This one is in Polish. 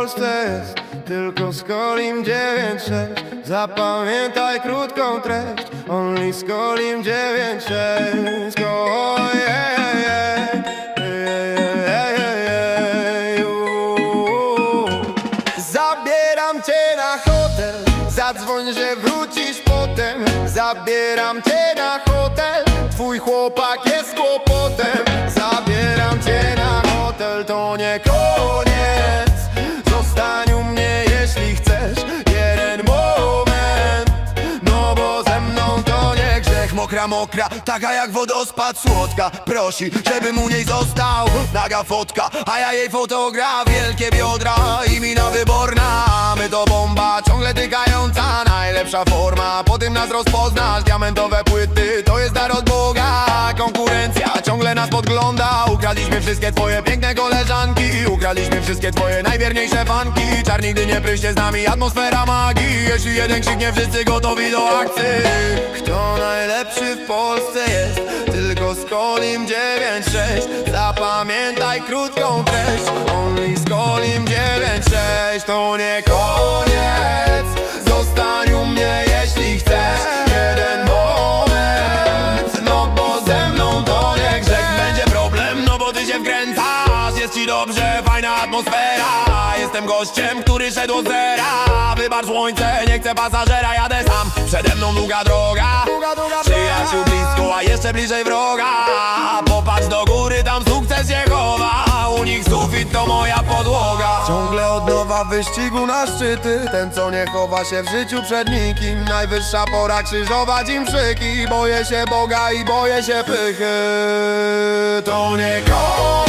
jest tylko Skolim 96 Zapamiętaj krótką treść Only 96 yeah, yeah, uuu. Zabieram cię na hotel Zadzwoń, że wrócisz potem. Zabieram cię na hotel Twój chłopak jest kłopotem. Zabieram cię na hotel To nie koniec Mokra, mokra, taka jak wodospad Słodka, prosi, żebym u niej został. Naga fotka, a ja jej fotograf. Wielkie biodra i mina wyborna My to bomba, ciągle tykająca Najlepsza forma, po tym nas rozpoznasz Diamentowe płyty, to jest dar od Boga Konkurencja ciągle nas podgląda. Ukradliśmy wszystkie twoje piękne koleżanki. Ukradliśmy wszystkie twoje najwierniejsze fanki. Czar nigdy nie pryśnie z nami, atmosfera magii. Jeśli jeden krzyknie, wszyscy gotowi do akcji. Kto Skolim 9-6 Zapamiętaj krótką treść. Only Skolim 9-6 To nie koniec. Zostań u mnie jeśli chcesz. Jeden moment. No bo ze mną to nie grzech. Będzie problem, no bo ty się wkręcasz. Jest ci dobrze, atmosfera. Jestem gościem, który szedł od zera. Wybacz słońce, nie chcę pasażera Jadę sam, przede mną długa droga. Przyjaciół blisko, a jeszcze bliżej wroga. Popatrz do góry, tam sukces się chowa. U nich sufit to moja podłoga. Ciągle od nowa wyścigu na szczyty. Ten co nie chowa się w życiu przed nikim. Najwyższa pora krzyżować im szyki Boję się Boga i boję się pychy. To nie koniec